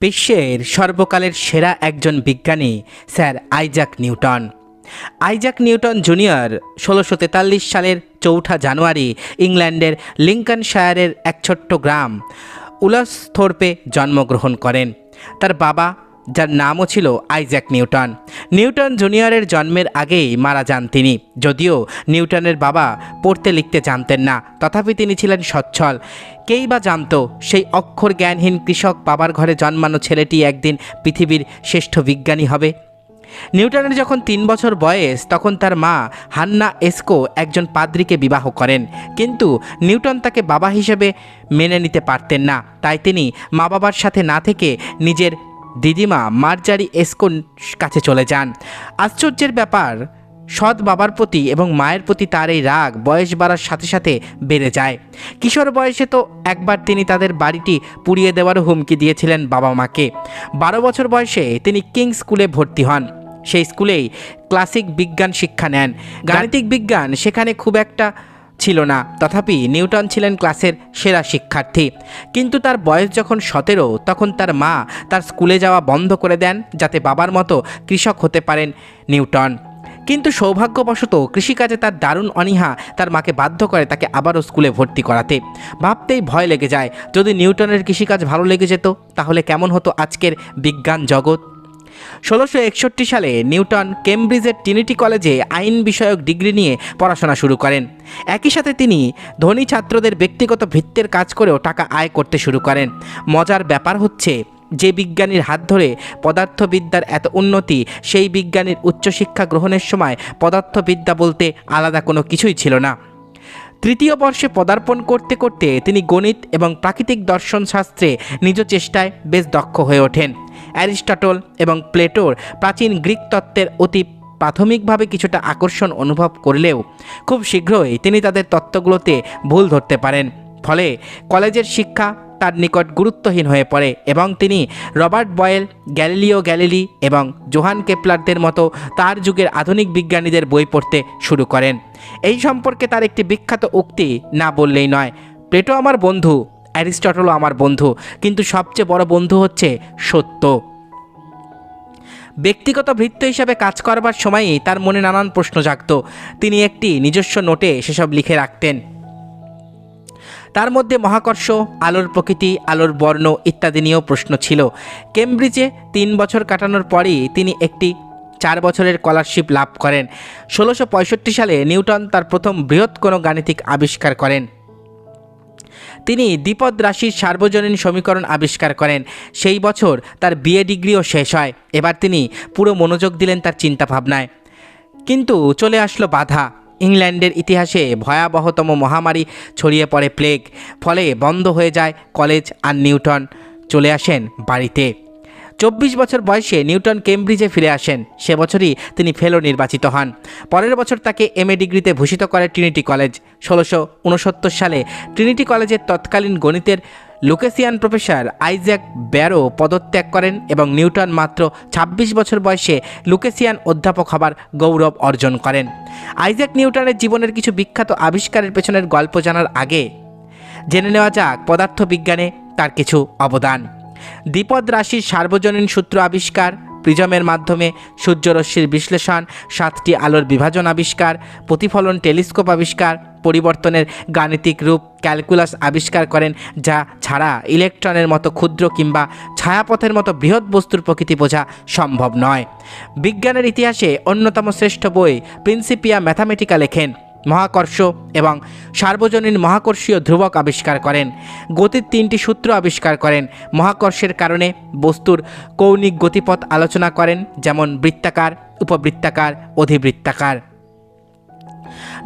বিশ্বের সর্বকালের সেরা একজন বিজ্ঞানী, sir Isaac Newton. Isaac Newton junior ষোলোশো তেতাল্লিশ সালের চৌঠা জানুয়ারি ইংল্যান্ডের লিঙ্কনশায়ারের এক ছোট্ট গ্রাম উলসথোর্পে জন্মগ্রহণ করেন। তার বাবা যার নামও ছিল আইজ্যাক নিউটন। নিউটন জুনিয়রের জন্মের আগেই মারা যান তিনি। যদিও নিউটনের বাবা পড়তে লিখতে জানতেন না, তথাপি তিনি ছিলেন সচ্ছল। কেই বা জানতো, সেই অক্ষর জ্ঞানহীন কৃষক বাবার ঘরে জন্মানো ছেলেটি একদিন পৃথিবীর শ্রেষ্ঠ বিজ্ঞানী হবে। নিউটনের যখন তিন বছর বয়স, তখন তার মা হান্না এসকো একজন পাদ্রিকে বিবাহ করেন। কিন্তু নিউটন তাকে বাবা হিসেবে মেনে নিতে পারতেন না। তাই তিনি মা বাবার সাথে না থেকে নিজের দিদিমা মার্জারি এসকোর কাছে চলে যান। আশ্চর্যের ব্যাপার, সৎ বাবার প্রতি এবং মায়ের প্রতি তার এই রাগ বয়স বাড়ার সাথে সাথে বেড়ে যায়। কিশোর বয়সে তো একবার তিনি তাদের বাড়িটি পুড়িয়ে দেওয়ারও হুমকি দিয়েছিলেন বাবা মাকে। বারো বছর বয়সে তিনি কিং স্কুলে ভর্তি হন। সেই স্কুলেই ক্লাসিক বিজ্ঞান শিক্ষা নেন। গাণিতিক বিজ্ঞান সেখানে খুব একটা ছিল না। তথাপি নিউটন ছিলেন ক্লাসের সেরা শিক্ষার্থী। কিন্তু তার বয়স যখন সতেরো, তখন তার মা তার স্কুলে যাওয়া বন্ধ করে দেন যাতে বাবার মতো কৃষক হতে পারেন নিউটন। কিন্তু সৌভাগ্যবশত কৃষিকাজে তার দারুণ অনীহা তার মাকে বাধ্য করে তাকে আবারও স্কুলে ভর্তি করাতে। ভাবতেই ভয় লেগে যায়, যদি নিউটনের কৃষিকাজ ভালো লেগে যেত, তাহলে কেমন হতো আজকের বিজ্ঞান জগৎ? ষোলোশো একষট্টি সালে নিউটন কেমব্রিজের ট্রিনিটি কলেজে আইন বিষয়ক ডিগ্রি নিয়ে পড়াশোনা শুরু করেন। একই সাথে তিনি ধনী ছাত্রদের ব্যক্তিগত ভিত্তের কাজ করেও টাকা আয় করতে শুরু করেন। মজার ব্যাপার হচ্ছে, যে বিজ্ঞানীর হাত ধরে পদার্থবিদ্যার এত উন্নতি, সেই বিজ্ঞানীর উচ্চশিক্ষা গ্রহণের সময় পদার্থবিদ্যা বলতে আলাদা কোনো কিছুই ছিল না। তৃতীয় বর্ষে পদার্পণ করতে করতে তিনি গণিত এবং প্রাকৃতিক দর্শন শাস্ত্রে নিজ চেষ্টায় বেশ দক্ষ হয়ে ওঠেন। অ্যারিস্টটল এবং প্লেটোর প্রাচীন গ্রিক তত্ত্বের অতি প্রাথমিকভাবে কিছুটা আকর্ষণ অনুভব করলেও খুব শীঘ্রই তিনি তাদের তত্ত্বগুলোতে ভুল ধরতে পারেন। ফলে কলেজের শিক্ষা তার নিকট গুরুত্বহীন হয়ে পড়ে এবং তিনি রবার্ট বয়েল, গ্যালিলিও গ্যালিলি এবং জোহান কেপলারদের মতো তার যুগের আধুনিক বিজ্ঞানীদের বই পড়তে শুরু করেন। এই সম্পর্কে তার একটি বিখ্যাত উক্তি না বললেই নয়। প্লেটো আমার বন্ধু। অ্যারিস্টটলও আমার বন্ধু, কিন্তু সবচেয়ে বড় বন্ধু হচ্ছে সত্য। ব্যক্তিগত ভৃত্য হিসাবে কাজ করবার সময়ই তার মনে নানান প্রশ্ন জাগত। তিনি একটি নিজস্ব নোটে সেসব লিখে রাখতেন। তার মধ্যে মহাকর্ষ, আলোর প্রকৃতি, আলোর বর্ণ ইত্যাদি নিয়েও প্রশ্ন ছিল। কেমব্রিজে তিন বছর কাটানোর পরই তিনি একটি চার বছরের স্কলারশিপ লাভ করেন। ষোলোশো সালে নিউটন তার প্রথম বৃহৎ কোনো গাণিতিক আবিষ্কার করেন। তিনি দ্বিপদ রাশির সার্বজনীন সমীকরণ আবিষ্কার করেন। সেই বছর তার বিএ ডিগ্রিও শেষ হয়। এবার তিনি পুরো মনোযোগ দিলেন তার চিন্তাভাবনায়। কিন্তু চলে আসলো বাধা। ইংল্যান্ডের ইতিহাসে ভয়াবহতম মহামারী ছড়িয়ে পড়ে প্লেগ ফলে বন্ধ হয়ে যায় কলেজ আর নিউটন। চলে আসেন বাড়িতে। চব্বিশ বছর বয়সে নিউটন কেমব্রিজে ফিরে আসেন। সে বছরই তিনি ফেলো নির্বাচিত হন। পরের বছর তাকে এম এ ডিগ্রিতে ভূষিত করে ট্রিনিটি কলেজ। ষোলোশো উনসত্তর সালে ট্রিনিটি কলেজের তৎকালীন গণিতের লুকেসিয়ান প্রফেসর আইজ্যাক ব্যারো পদত্যাগ করেন এবং নিউটন মাত্র ২৬ বছর বয়সে লুকেসিয়ান অধ্যাপক হবার গৌরব অর্জন করেন। আইজ্যাক নিউটনের জীবনের কিছু বিখ্যাত আবিষ্কারের পেছনের গল্প জানার আগে জেনে নেওয়া যাক পদার্থবিজ্ঞানে তার কিছু অবদান। দ্বিপদ রাশির সার্বজনীন সূত্র আবিষ্কার, প্রিজমের মাধ্যমে সূর্যরশ্মির বিশ্লেষণ, সাতটি আলোর বিভাজন আবিষ্কার, প্রতিফলন টেলিস্কোপ আবিষ্কার, পরিবর্তনের গাণিতিক রূপ, ক্যালকুলাস আবিষ্কার করেন যা ছাড়া ইলেকট্রনের মতো ক্ষুদ্র কিংবা ছায়াপথের মতো বৃহৎ বস্তুর প্রকৃতি বোঝা সম্ভব নয়। বিজ্ঞানের ইতিহাসে অন্যতম শ্রেষ্ঠ বই প্রিন্সিপিয়া ম্যাথামেটিকা লেখেন। মহাকর্ষ এবং সার্বজনীন মহাকর্ষীয় ধ্রুবক আবিষ্কার করেন। গতির তিনটি সূত্র আবিষ্কার করেন। মহাকর্ষের কারণে বস্তুর কৌণিক গতিপথ আলোচনা করেন, যেমন বৃত্তাকার, উপবৃত্তাকার, অধিবৃত্তাকার।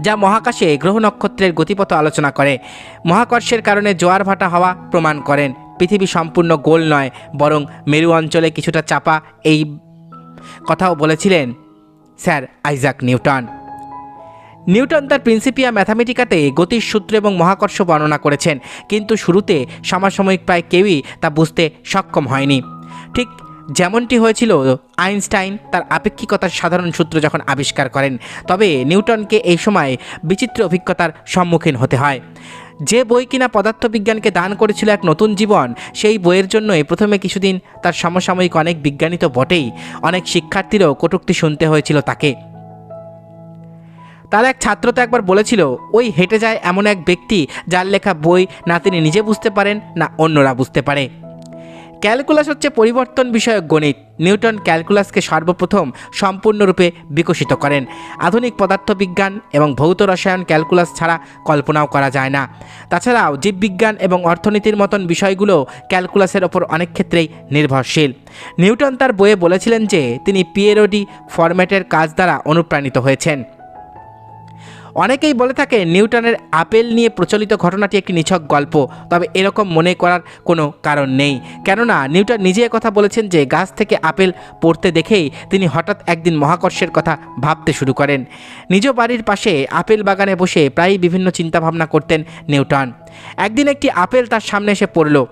যা মহাকাশে গ্রহ নক্ষত্রের গতিপথ আলোচনা করে। মহাকর্ষের কারণে জোয়ার ভাটা হওয়া প্রমাণ করেন। পৃথিবী সম্পূর্ণ গোল নয়, বরং মেরু অঞ্চলে কিছুটা চাপা। এই কথাও বলেছিলেন স্যার আইজাক নিউটন। নিউটন তার প্রিন্সিপিয়া ম্যাথামেটিকাতে গতির সূত্র এবং মহাকর্ষ বর্ণনা করেছেন, কিন্তু শুরুতে সমসাময়িক প্রায় কেউই তা বুঝতে সক্ষম হয়নি। ঠিক যেমনটি হয়েছিল, আইনস্টাইন তার আপেক্ষিকতার সাধারণ সূত্র যখন আবিষ্কার করেন, তবে নিউটনকে এই সময় বিচিত্র অভিজ্ঞতার সম্মুখীন হতে হয়। যে বই কিনা পদার্থবিজ্ঞানকে দান করেছিল এক নতুন জীবন, সেই বইয়ের জন্যই প্রথমে কিছুদিন তার সমসাময়িক অনেক বিজ্ঞানী তো বটেই, অনেক শিক্ষার্থীরও কটূক্তি শুনতে হয়েছিল তাকে। তার এক ছাত্র তো একবার বলেছিল, ওই হেঁটে যায় এমন এক ব্যক্তি যার লেখা বই না তিনি নিজে বুঝতে পারেন, না অন্যরা বুঝতে পারে। ক্যালকুলাস হচ্ছে পরিবর্তন বিষয়ক গণিত। নিউটন ক্যালকুলাসকে সর্বপ্রথম সম্পূর্ণরূপে বিকশিত করেন। আধুনিক পদার্থবিজ্ঞান এবং ভৌত রসায়ন ক্যালকুলাস ছাড়া কল্পনাও করা যায় না। তাছাড়াও জীববিজ্ঞান এবং অর্থনীতির মতন বিষয়গুলো ক্যালকুলাসের ওপর অনেক ক্ষেত্রেই নির্ভরশীল। নিউটন তার বইয়ে বলেছিলেন যে, তিনি পিএরোডি ফরম্যাটের কাজ দ্বারা অনুপ্রাণিত হয়েছেন। অনেকেই বলে থাকে নিউটনের আপেল নিয়ে প্রচলিত ঘটনাটি একটি নিছক গল্প, তবে এরকম মনে করার কোনো কারণ নেই। কেননা, নিউটন নিজে কথা বলেছেন যে গাছ থেকে আপেল পড়তে দেখেই তিনি হঠাৎ একদিন মহাকর্ষের কথা ভাবতে শুরু করেন। নিজ বাড়ির পাশে আপেল বাগানে বসে প্রায়ই বিভিন্ন চিন্তাভাবনা করতেন নিউটন। একদিন একটি আপেল তার সামনে এসে পড়ল।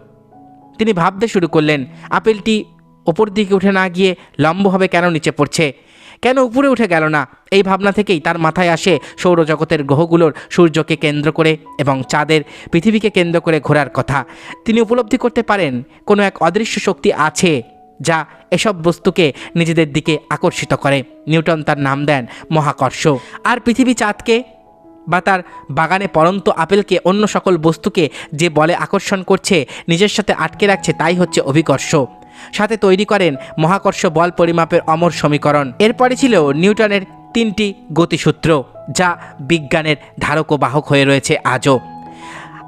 তিনি ভাবতে শুরু করলেন, আপেলটি ওপর দিকে উঠে না গিয়ে লম্বভাবে কেন নিচে পড়ছে? কেন উপরে উঠে গেল না? এই ভাবনা থেকেই তার মাথায় আসে সৌরজগতের গ্রহগুলোর সূর্যকে কেন্দ্র করে এবং চাঁদের পৃথিবীকে কেন্দ্র করে ঘোরার কথা। তিনি উপলব্ধি করতে পারেন, কোনো এক অদৃশ্য শক্তি আছে যা এসব বস্তুকে নিজেদের দিকে আকর্ষিত করে। নিউটন তার নাম দেন মহাকর্ষ। আর পৃথিবী চাঁদকে বা তার বাগানে পরন্ত আপেলকে অন্য সকল বস্তুকে যে বলে আকর্ষণ করছে, নিজের সাথে আটকে রাখছে, তাই হচ্ছে অভিকর্ষ। সাথে তৈরি করেন মহাকর্ষ বল পরিমাপের অমর সমীকরণ। এরপরে ছিল নিউটনের তিনটি গতিসূত্র, যা বিজ্ঞানের ধারক ও বাহক হয়ে রয়েছে আজও।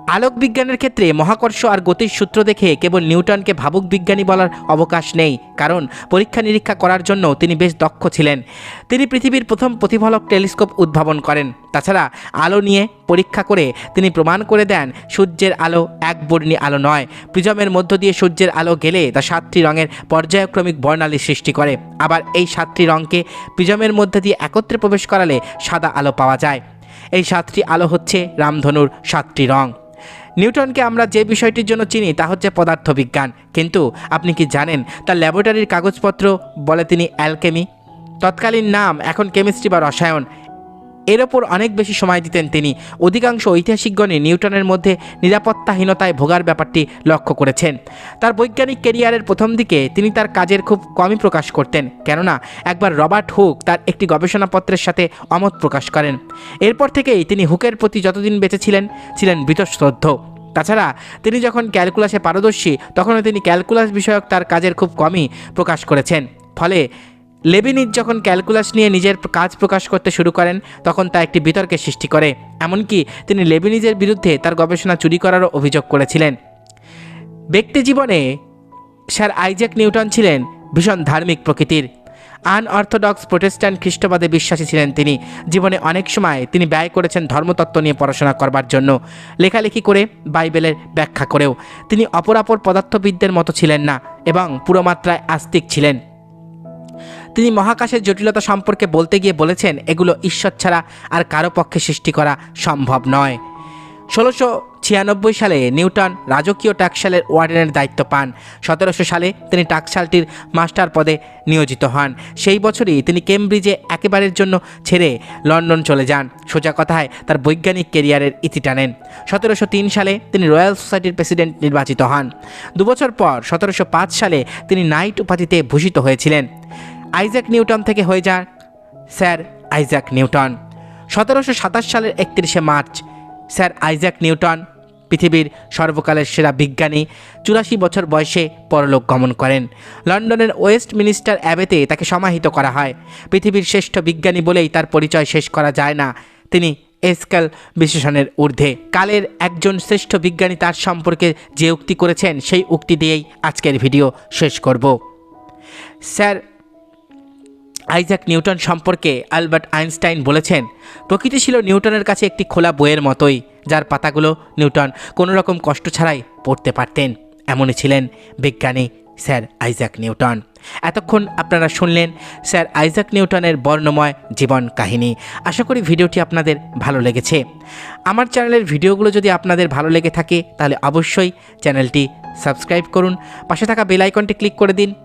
আলোক বিজ্ঞানের ক্ষেত্রে মহাকর্ষ আর গতির সূত্র দেখে কেবল নিউটনকে ভাবুক বিজ্ঞানী বলার অবকাশ নেই, কারণ পরীক্ষা নিরীক্ষা করার জন্য তিনি বেশ দক্ষ ছিলেন। তিনি পৃথিবীর প্রথম প্রতিফলক টেলিস্কোপ উদ্ভাবন করেন। তাছাড়া আলো নিয়ে পরীক্ষা করে তিনি প্রমাণ করে দেন, সূর্যের আলো এক বর্ণী আলো নয়। প্রিজমের মধ্য দিয়ে সূর্যের আলো গেলে তা সাতটি রঙের পর্যায়ক্রমিক বর্ণালী সৃষ্টি করে। আবার এই সাতটি রঙকে প্রিজমের মধ্যে দিয়ে একত্রে প্রবেশ করালে সাদা আলো পাওয়া যায়। এই সাতটি আলো হচ্ছে রামধনুর সাতটি রং। নিউটনকে আমরা যে বিষয়টির জন্য চিনি তা হচ্ছে পদার্থবিজ্ঞান। কিন্তু আপনি কি জানেন তার ল্যাবরেটরির কাগজপত্র বলে তিনি অ্যালকেমি? তৎকালীন নাম এখন কেমিস্ট্রি বা রসায়ন। এর ওপর অনেক বেশি সময় দিতেন তিনি। অধিকাংশ ঐতিহাসিকগণে নিউটনের মধ্যে নিরাপত্তাহীনতায় ভোগার ব্যাপারটি লক্ষ্য করেছেন। তার বৈজ্ঞানিক কেরিয়ারের প্রথম দিকে তিনি তার কাজের খুব কমই প্রকাশ করতেন। কেননা, একবার রবার্ট হুক তার একটি গবেষণাপত্রের সাথে অমত প্রকাশ করেন। এরপর থেকেই তিনি হুকের প্রতি যতদিন বেঁচে ছিলেন ছিলেন তাছাড়া, তিনি যখন ক্যালকুলাসে পারদর্শী, তখনও তিনি ক্যালকুলাস বিষয়ক তার কাজের খুব কমই প্রকাশ করেছেন। ফলে লেবিনিজ যখন ক্যালকুলাস নিয়ে নিজের কাজ প্রকাশ করতে শুরু করেন, তখন তা একটি বিতর্কের সৃষ্টি করে। এমনকি তিনি লেবিনিজের বিরুদ্ধে তার গবেষণা চুরি করারও অভিযোগ করেছিলেন। ব্যক্তি জীবনে স্যার আইজ্যাক নিউটন ছিলেন ভীষণ ধার্মিক প্রকৃতির। আনঅর্থোডক্স প্রোটেস্ট্যান্ট খ্রিস্টবাদে বিশ্বাসী ছিলেন তিনি। জীবনে অনেক সময় তিনি ব্যয় করেছেন ধর্মতত্ত্ব নিয়ে পড়াশোনা করবার জন্য, লেখালেখি করে, বাইবেলের ব্যাখ্যা করেও। তিনি অপরাপর পদার্থবিদদের মতো ছিলেন না এবং পুরো মাত্রায় আস্তিক ছিলেন। তিনি মহাকাশের জটিলতা সম্পর্কে বলতে গিয়ে বলেছেন, এগুলো ঈশ্বর ছাড়া আর কারও পক্ষে সৃষ্টি করা সম্ভব নয়। ষোলোশো ছিয়ানব্বই সালে নিউটন রাজকীয় টাকশালের ওয়ার্ডেনের দায়িত্ব পান। সতেরোশো সালে তিনি টাকশালটির মাস্টার পদে নিয়োজিত হন। সেই বছরই তিনি কেমব্রিজে একেবারের জন্য ছেড়ে লন্ডন চলে যান। সোজা কথায় তার বৈজ্ঞানিক কেরিয়ারের ইতি টানেন। সতেরোশো তিন সালে তিনি রয়্যাল সোসাইটির প্রেসিডেন্ট নির্বাচিত হন। দুবছর পর সতেরোশো পাঁচ সালে তিনি নাইট উপাধিতে ভূষিত হয়েছিলেন। আইজ্যাক নিউটন থেকে হয়ে যান স্যার আইজ্যাক নিউটন। সতেরোশো সাতাশ সালের একত্রিশে মার্চ, স্যার আইজ্যাক নিউটন, পৃথিবীর সর্বকালের সেরা বিজ্ঞানী, চুরাশি বছর বয়সে পরলোক গমন করেন। লন্ডনের ওয়েস্ট মিনিস্টার অ্যাবেতে তাকে সমাহিত করা হয়। পৃথিবীর শ্রেষ্ঠ বিজ্ঞানী বলেই তার পরিচয় শেষ করা যায় না। তিনি এসকাল বিশেষণের ঊর্ধ্বে। কালের একজন শ্রেষ্ঠ বিজ্ঞানী তার সম্পর্কে যে উক্তি করেছেন, সেই উক্তি দিয়েই আজকের ভিডিও শেষ করব। স্যার আইজাক নিউটন সম্পর্কে আলবার্ট আইনস্টাইন বলেছেন, প্রকৃতি ছিল নিউটনের কাছে একটি খোলা বইয়ের মতোই, যার পাতাগুলো নিউটন কোনো রকম কষ্ট ছাড়াই পড়তে পারতেন, এমনই ছিলেন বিজ্ঞানী স্যার আইজাক নিউটন। এতক্ষণ আপনারা শুনলেন স্যার আইজাক নিউটনের বর্ণময় জীবন কাহিনী। আশা করি ভিডিওটি আপনাদের ভালো লেগেছে। আমার চ্যানেলের ভিডিওগুলো যদি আপনাদের ভালো লেগে থাকে, তাহলে অবশ্যই চ্যানেলটি সাবস্ক্রাইব করুন, পাশে থাকা বেল আইকনটি ক্লিক করে দিন।